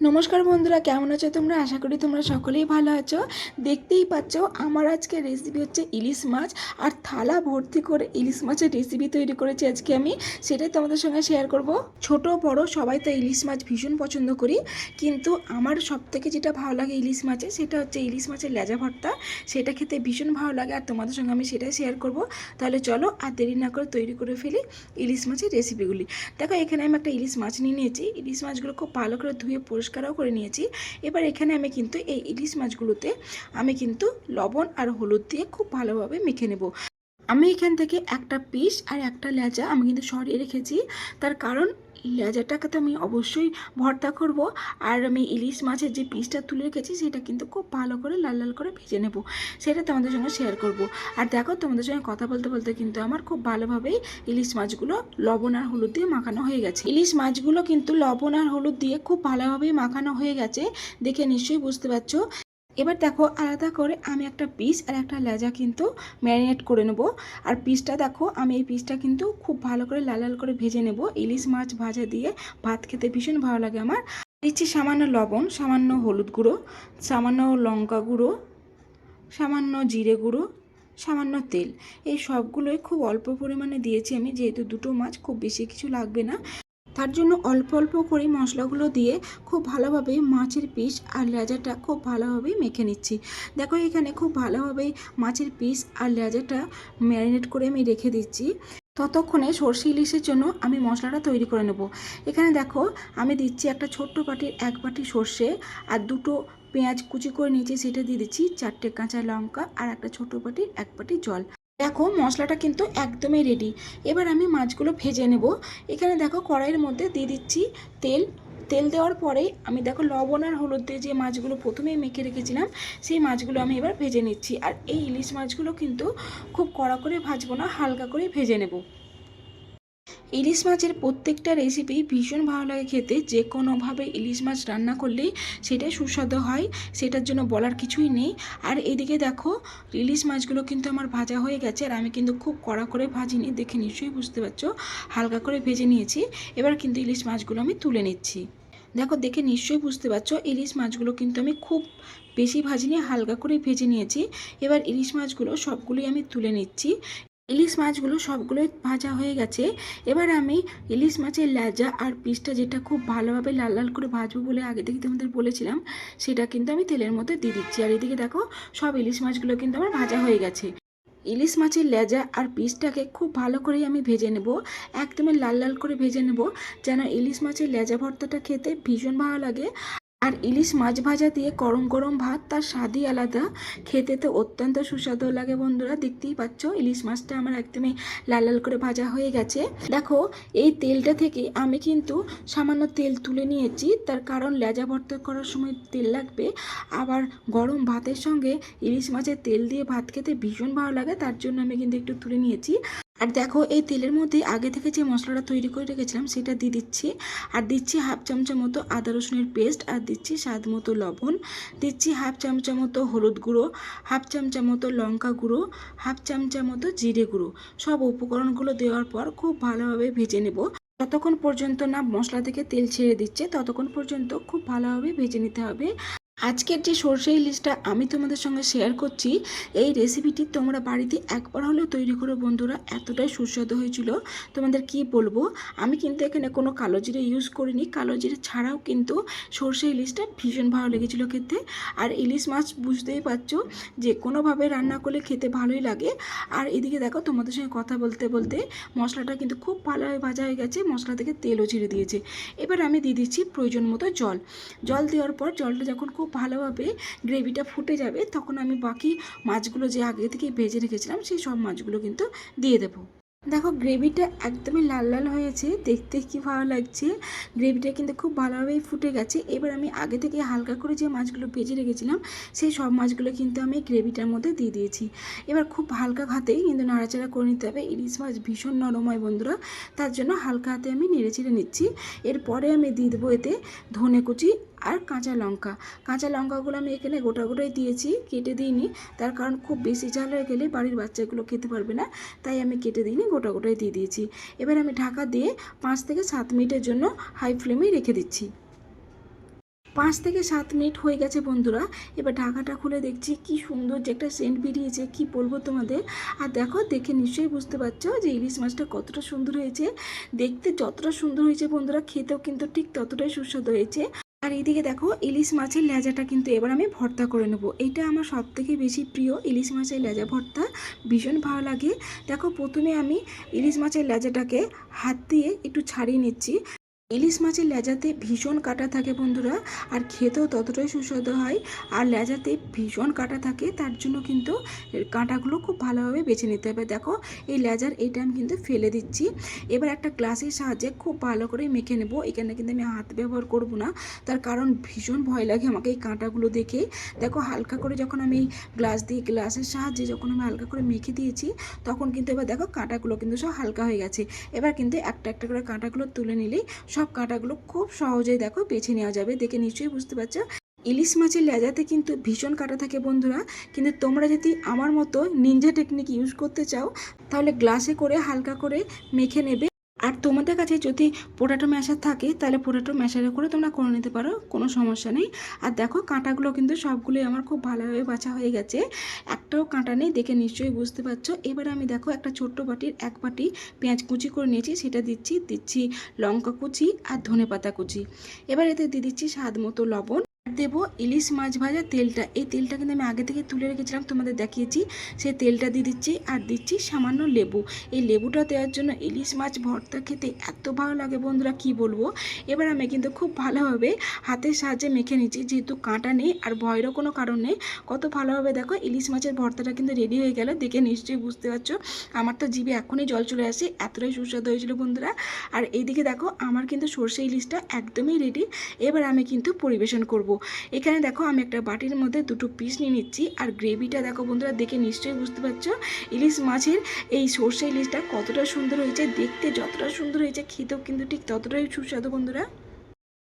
নমস্কার বন্ধুরা, কেমন আছো তোমরা? আশা করি তোমরা সকলেই ভালো আছো। দেখতেই পাচ্ছ, আমার আজকে রেসিপি হচ্ছে ইলিশ মাছ, আর থালা ভর্তি করে ইলিশ মাছের রেসিপি তৈরি করেছি আজকে আমি। সেটাই তোমাদের সঙ্গে শেয়ার করব। ছোট, বড়, সবাই তো ইলিশ মাছ ভীষণ পছন্দ করি। কিন্তু আমার সব থেকে যেটা ভালো লাগে ইলিশ মাছে, সেটা হচ্ছে ইলিশ মাছের লেজা ভর্তা। সেটা খেতে ভীষণ ভালো লাগে, আর তোমাদের সঙ্গে আমি সেটাই শেয়ার করব। তাহলে চলো, আর দেরি না করে তৈরি করে ফেলি ইলিশ মাছের রেসিপিগুলি দেখো, এখানে আমি একটা ইলিশ মাছ নিয়ে নিয়েছি। ইলিশ মাছগুলো খুব ভালো করে ধুয়ে পরিষ্কারও করে নিয়েছি। এবার এখানে আমি কিন্তু এই ইলিশ মাছগুলোতে আমি কিন্তু লবণ আর হলুদ দিয়ে খুব ভালোভাবে মেখে নেব। আমি এখান থেকে একটা পিস আর একটা লেজা আমি কিন্তু সরিয়ে রেখেছি। তার কারণ লেজাটাকে তো আমি অবশ্যই ভর্তা করব। আর আমি ইলিশ মাছের যে পিসটা তুলে রেখেছি, সেটা কিন্তু খুব ভালো করে লাল লাল করে ভেজে নেব। সেটা তোমাদের সঙ্গে শেয়ার করব। আর দেখো, তোমাদের সঙ্গে কথা বলতে বলতে কিন্তু আমার খুব ভালোভাবেই ইলিশ মাছগুলো লবণ আর হলুদ দিয়ে মাখানো হয়ে গেছে। ইলিশ মাছগুলো কিন্তু লবণ আর হলুদ দিয়ে খুব ভালোভাবেই মাখানো হয়ে গেছে। দেখে নিশ্চয়ই বুঝতে পারছ। এবার দেখো আলাদা করে আমি একটা পিস আর একটা লেজা কিন্তু ম্যারিনেট করে নেব। আর পিসটা দেখো, আমি এই পিসটা কিন্তু খুব ভালো করে লাল লাল করে ভেজে নেব। ইলিশ মাছ ভাজা দিয়ে ভাত খেতে ভীষণ ভালো লাগে আমার। দিচ্ছি সামান্য লবণ, সামান্য হলুদ গুঁড়ো, সামান্য লঙ্কা গুঁড়ো, সামান্য জিরে গুঁড়ো, সামান্য তেল। এই সবগুলোই খুব অল্প পরিমাণে দিয়েছি আমি, যেহেতু দুটো মাছ খুব বেশি কিছু লাগবে না। তার জন্য অল্প অল্প করে মশলাগুলো দিয়ে খুব ভালোভাবে মাছের পিস আর লেজাটা খুব ভালোভাবে মেখে নিচ্ছি। দেখো এখানে খুব ভালোভাবে মাছের পিস আর লেজাটা ম্যারিনেট করে আমি রেখে দিচ্ছি। ততক্ষণে সর্ষে ইলিশের জন্য আমি মশলাটা তৈরি করে নেব। এখানে দেখো আমি দিচ্ছি একটা ছোট্ট বাটির এক বাটি সর্ষে আর দুটো পেঁয়াজ কুচি করে নিয়েছি, সেটা দিয়ে দিচ্ছি চারটে কাঁচা লঙ্কা আর একটা ছোট বাটির এক বাটি জল। দেখো, মশলাটা কিন্তু একদমই রেডি এবার আমি মাছগুলো ভেজে নেব। এখানে দেখো, কড়াইয়ের মধ্যে দিয়ে দিচ্ছি তেল। তেল দেওয়ার পরে আমি দেখো, লবণ আর হলুদ দিয়ে যে মাছগুলো প্রথমেই মেখে রেখেছিলাম, সেই মাছগুলো আমি এবার ভেজে নিচ্ছি। আর এই ইলিশ মাছগুলো কিন্তু খুব কড়া করে ভাজবো না, হালকা করে ভেজে নেব। ইলিশ মাছের প্রত্যেকটা রেসিপি ভীষণ ভালো লাগে খেতে। যে কোনোভাবে ইলিশ মাছ রান্না করলেই সেটাই সুস্বাদু হয়, সেটার জন্য বলার কিছুই নেই। আর এদিকে দেখো, ইলিশ মাছগুলো কিন্তু আমার ভাজা হয়ে গেছে আর আমি কিন্তু খুব কড়া করে ভাজিনি, দেখে নিশ্চয়ই বুঝতে পারছ। হালকা করে ভেজে নিয়েছি, এবার কিন্তু ইলিশ মাছগুলো আমি তুলে নিচ্ছি। দেখো, দেখে নিশ্চয়ই বুঝতে পারছ, ইলিশ মাছগুলো কিন্তু আমি খুব বেশি ভাজিনি, হালকা করে ভেজে নিয়েছি। এবার ইলিশ মাছগুলো সবগুলোই আমি তুলে নিচ্ছি। ইলিশ মাছগুলো সবগুলোই ভাজা হয়ে গেছে। এবার আমি ইলিশ মাছের লেজা আর পিসটা যেটা খুব ভালোভাবে লাল লাল করে ভাজবো বলে আগে থেকে তোমাদের বলেছিলাম, সেটা কিন্তু আমি তেলের মধ্যে দিয়ে দিচ্ছি। আর এদিকে দেখো, সব ইলিশ মাছগুলো কিন্তু আমার ভাজা হয়ে গেছে। ইলিশ মাছের লেজা আর পিসটাকে খুব ভালো করেই আমি ভেজে নেব, একদমই লাল লাল করে ভেজে নেব, যেন ইলিশ মাছের লেজা ভর্তাটা খেতে ভীষণ ভালো লাগে। আর ইলিশ মাছ ভাজা দিয়ে গরম গরম ভাত তার স্বাদই আলাদা। খেতে তো অত্যন্ত সুস্বাদু লাগে বন্ধুরা, দেখতেই পাচ্ছ? ইলিশ মাছটা আমার একদমই লাল লাল করে ভাজা হয়ে গেছে। দেখো, এই তেলটা থেকে আমি কিন্তু সামান্য তেল তুলে নিয়েছি। তার কারণ লেজা ভর্তা করার সময় তেল লাগবে। আবার গরম ভাতের সঙ্গে ইলিশ মাছের তেল দিয়ে ভাত খেতে ভীষণ ভালো লাগে, তার জন্য আমি কিন্তু একটু তুলে নিয়েছি। আর দেখো, এই তেলের মধ্যে আগে থেকে যে মশলাটা তৈরি করে রেখেছিলাম, সেটা দিয়ে দিচ্ছি। আর দিচ্ছি হাফ চামচা মতো আদা রসুনের পেস্ট আর দিচ্ছি স্বাদ মতো লবণ। দিচ্ছি হাফ চামচা মতো হলুদ গুঁড়ো, হাফ চামচা মতো লঙ্কা গুঁড়ো, হাফ চামচা মতো জিরে গুঁড়ো। সব উপকরণগুলো দেওয়ার পর খুব ভালোভাবে ভেজে নেব। যতক্ষণ পর্যন্ত না মশলা থেকে তেল ছেড়ে দিচ্ছে, ততক্ষণ পর্যন্ত খুব ভালোভাবে ভেজে নিতে হবে। আজকের যে সর্ষে ইলিশটা আমি তোমাদের সঙ্গে শেয়ার করছি, এই রেসিপিটি তোমরা বাড়িতে একবার হলেও তৈরি করো বন্ধুরা, এতটাই সুস্বাদু হয়েছিল। তোমাদের কি বলব? আমি কিন্তু এখানে কোনো কালো জিরে ইউজ করিনি, কালো জিরে ছাড়াও কিন্তু সর্ষে ইলিশটা ভীষণ ভালো লেগেছিল খেতে। আর ইলিশ মাছ বুঝতেই পারছ যে কোনোভাবে রান্না করলে খেতে ভালোই লাগে। আর এদিকে দেখো তোমাদের সঙ্গে কথা বলতে বলতে মশলাটা কিন্তু খুব ভালোভাবে ভাজা হয়ে গেছে, মশলা থেকে তেলও ছিঁড়ে দিয়েছে। এবার আমি দিয়ে দিচ্ছি প্রয়োজন মতো জল। জল দেওয়ার পর জলটা যখন খুব ভালোভাবে গ্রেভিটা ফুটে যাবে, তখন আমি বাকি মাছগুলো যে আগে থেকে ভেজে রেখেছিলাম, সেই সব মাছগুলো কিন্তু দিয়ে দেবো। দেখো, গ্রেভিটা একদমই লাল লাল হয়েছে, দেখতে কি ভালো লাগছে। গ্রেভিটা কিন্তু খুব ভালোভাবেই ফুটে গেছে। এবার আমি আগে থেকে হালকা করে যে মাছগুলো ভেজে রেখেছিলাম, সেই সব মাছগুলো কিন্তু আমি গ্রেভিটার মধ্যে দিয়ে দিয়েছি। এবার খুব হালকা হাতেই কিন্তু নাড়াচাড়া করে নিতে হবে। ইলিশ মাছ ভীষণ নরম হয় বন্ধুরা, তার জন্য হালকা হাতে আমি নেড়ে চেড়ে নিচ্ছি। এরপরে আমি দিয়ে দেবো এতে ধনে কুচি আর কাঁচা লঙ্কা। কাঁচা লঙ্কাগুলো আমি এখানে গোটা গোটাই দিয়েছি, কেটে দিইনি। তার কারণ খুব বেশি ঝাল হয়ে গেলে বাড়ির বাচ্চাগুলো খেতে পারবে না, তাই আমি কেটে দিইনি, গোটা গোটাই দিয়ে দিয়েছি। এবার আমি ঢাকা দিয়ে পাঁচ থেকে সাত মিনিটের জন্য হাই ফ্লেমে রেখে দিচ্ছি। পাঁচ থেকে সাত মিনিট হয়ে গেছে বন্ধুরা, এবার ঢাকাটা খুলে দেখছি কি সুন্দর যে একটা সেন্ট বেরিয়েছে, কি বলব তোমাদের? আর দেখো, দেখে নিশ্চয়ই বুঝতে পারছ যে ইলিশ মাছটা কতটা সুন্দর হয়েছে। দেখতে যতটা সুন্দর হয়েছে বন্ধুরা, খেতেও কিন্তু ঠিক ততটাই সুস্বাদু হয়েছে। আর এইদিকে দেখো, ইলিশ মাছের লেজাটা কিন্তু এবার আমি ভর্তা করে নেব। এটা আমার সব থেকে বেশি প্রিয়, ইলিশ মাছের লেজা ভর্তা। ভীষণ ভালো লাগে। দেখো, প্রথমে আমি ইলিশ মাছের লেজাটাকে হাত দিয়ে একটু ছাড়িয়ে নিচ্ছি। ইলিশ মাছের লেজাতে ভীষণ কাটা থাকে বন্ধুরা, আর খেতেও ততটাই সুস্বাদু হয়। আর লেজাতে ভীষণ কাটা থাকে, তার জন্য কিন্তু কাঁটাগুলো খুব ভালোভাবে বেছে নিতে হবে। দেখো, এই লেজার এইটা আমি কিন্তু ফেলে দিচ্ছি। এবার একটা গ্লাসের সাহায্যে খুব ভালো করে মেখে নেব। এখানে কিন্তু আমি হাত ব্যবহার করব না। তার কারণ ভীষণ ভয় লাগে আমাকে এই কাঁটাগুলো দেখে। দেখো, হালকা করে যখন আমি গ্লাস দিয়ে, গ্লাসের সাহায্যে যখন আমি হালকা করে মেখে দিয়েছি, তখন কিন্তু এবার দেখো, কাঁটাগুলো কিন্তু সব হালকা হয়ে গেছে। এবার কিন্তু একটা একটা করে কাঁটাগুলো তুলে নিলেই সব কাঁটাগুলো খুব সহজেই দেখো বেছে নেওয়া যাবে। দেখে নিশ্চয়ই বুঝতে পারছ? ইলিশ মাছের লেজাতে কিন্তু ভীষণ কাটা থাকে বন্ধুরা। কিন্তু তোমরা যদি আমার মতো নিনজা টেকনিক ইউজ করতে চাও, তাহলে গ্লাসে করে হালকা করে মেখে নেবে। আর তোমাদের কাছে যদি পোটাটো ম্যাশার থাকে, তাহলে পোটাটো ম্যাশারে করে তোমরা করে নিতে পারো, কোনো সমস্যা নেই। আর দেখো, কাঁটাগুলো কিন্তু সবগুলোই আমার খুব ভালোভাবে বাছা হয়ে গেছে। একটাও কাঁটা নেই, দেখে নিশ্চয়ই বুঝতে পারছ। এবার আমি দেখো, একটা ছোট্ট বাটির এক বাটি পেঁয়াজ কুচি করে নিয়েছি, সেটা দিচ্ছি দিচ্ছি লঙ্কা কুচি আর ধনে পাতা কুচি। এবার এতে দিয়ে দিচ্ছি স্বাদ মতো লবণ। দেবো ইলিশ মাছ ভাজা তেলটা। এই তেলটা কিন্তু আমি আগে থেকে তুলে রেখেছিলাম, তোমাদের দেখিয়েছি। সেই তেলটা দিয়ে দিচ্ছি আর দিচ্ছি সামান্য লেবু। এই লেবুটা দেওয়ার জন্য ইলিশ মাছ ভর্তা খেতে এত ভালো লাগে বন্ধুরা, কি বলব? এবার আমি কিন্তু খুব ভালোভাবে হাতের সাহায্যে মেখে নিচ্ছি, যেহেতু কাঁটা নেই আর ভয়েরও কোনো কারণ নেই। কত ভালোভাবে দেখো ইলিশ মাছের ভর্তাটা কিন্তু রেডি হয়ে গেল, দেখে নিশ্চয়ই বুঝতে পারছ। আমার তো জিভে এখনই জল চলে আসে, এতটাই সুস্বাদু হয়েছিল বন্ধুরা। আর এইদিকে দেখো আমার কিন্তু সর্ষে ইলিশটা একদমই রেডি। এবার আমি কিন্তু পরিবেশন করব। এখানে দেখো আমি একটা বাটির মধ্যে দুটো পিস নিয়ে নিচ্ছি, আর গ্রেভিটা দেখো বন্ধুরা দেখে নিশ্চয়ই বুঝতে পারছ, ইলিশ মাছের এই সর্ষে ইলিশটা কতটা সুন্দর হয়েছে, দেখতে যতটা সুন্দর হয়েছে, খেতেও কিন্তু ঠিক ততটাই সুস্বাদু বন্ধুরা।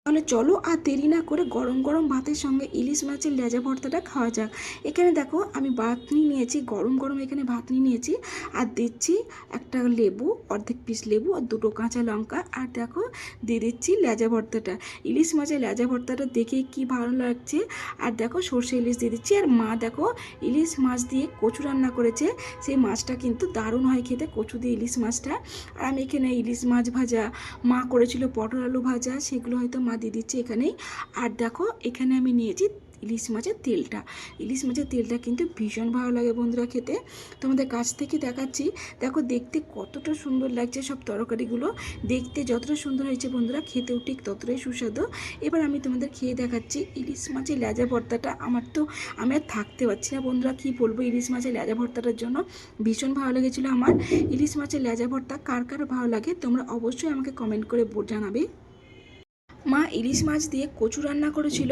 তাহলে চলো আর দেরি না করে গরম গরম ভাতের সঙ্গে ইলিশ মাছের লেজা ভর্তাটা খাওয়া যাক। এখানে দেখো আমি ভাতনি নিয়েছি, গরম গরম এখানে ভাতনি নিয়েছি। আর দিচ্ছি একটা লেবু, অর্ধেক পিস লেবু আর দুটো কাঁচা লঙ্কা। আর দেখো দিয়ে দিচ্ছি লেজা ভর্তাটা। ইলিশ মাছের লেজা ভর্তাটা দেখে কি ভালো লাগছে। আর দেখো সর্ষে ইলিশ দিয়ে দিচ্ছি। আর মা দেখো ইলিশ মাছ দিয়ে কচু রান্না করেছে। সেই মাছটা কিন্তু দারুণ হয় খেতে, কচু দিয়ে ইলিশ মাছটা। আর আমি এখানে ইলিশ মাছ ভাজা মা করেছিল পটল আলু ভাজা, সেগুলো হয়তো মা দিয়ে দিচ্ছি এখানেই। আর দেখো, এখানে আমি নিয়েছি ইলিশ মাছের তেলটা। ইলিশ মাছের তেলটা কিন্তু ভীষণ ভালো লাগে বন্ধুরা খেতে। তোমাদের কাছ থেকে দেখাচ্ছি। দেখো, দেখতে কতটা সুন্দর লাগছে সব তরকারিগুলো। দেখতে যতটা সুন্দর হয়েছে বন্ধুরা, খেতেও ঠিক ততটাই সুস্বাদু। এবার আমি তোমাদের খেয়ে দেখাচ্ছি ইলিশ মাছের লেজা ভর্তাটা। আমার তো, আমি আর থাকতে পারছি না বন্ধুরা, কি বলব ইলিশ মাছের লেজা ভর্তাটার জন্য। ভীষণ ভালো লেগেছিলো আমার। ইলিশ মাছের লেজা ভর্তা কার কার ভালো লাগে তোমরা অবশ্যই আমাকে কমেন্ট করে জানাবে। মা ইলিশ মাছ দিয়ে কচু রান্না করেছিল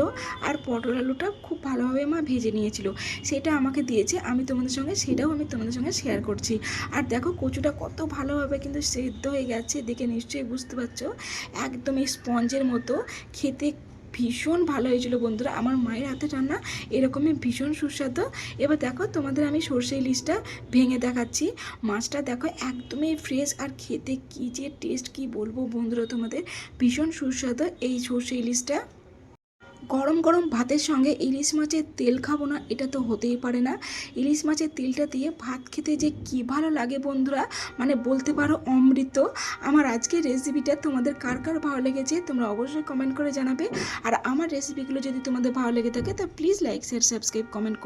আর পটল আলুটা খুব ভালোভাবে মা ভেজে নিয়েছিল। সেটা আমাকে দিয়েছে, আমি তোমাদের সঙ্গে সেটাও আমি তোমাদের সঙ্গে শেয়ার করছি। আর দেখো কচুটা কত ভালোভাবে কিন্তু সেদ্ধ হয়ে গেছে, দেখে নিশ্চয়ই বুঝতে পারছ? একদম এই স্পঞ্জের মতো, খেতে ভীষণ ভালো হয়েছিল বন্ধুরা। আমার মায়ের হাতে রান্না এরকমই ভীষণ সুস্বাদু। এবার দেখো, তোমাদের আমি সর্ষে ইলিশটা ভেঙে দেখাচ্ছি। মাছটা দেখো, একদমই ফ্রেশ আর খেতে কী যে টেস্ট কি বলব বন্ধুরা তোমাদের? ভীষণ সুস্বাদু এই সর্ষে ইলিশটা। গরম গরম ভাতের সঙ্গে ইলিশ মাছের তেল খাব না, এটা তো হতেই পারে না। ইলিশ মাছের তেলটা দিয়ে ভাত খেতে যে কি ভালো লাগে বন্ধুরা মানে বলতে পারো অমৃত। আমার আজকের রেসিপিটা তোমাদের কার কার ভালো লেগেছে, তোমরা অবশ্যই কমেন্ট করে জানাবে। আর আমার রেসিপিগুলো যদি তোমাদের ভালো লেগে থাকে, তা please like share subscribe comment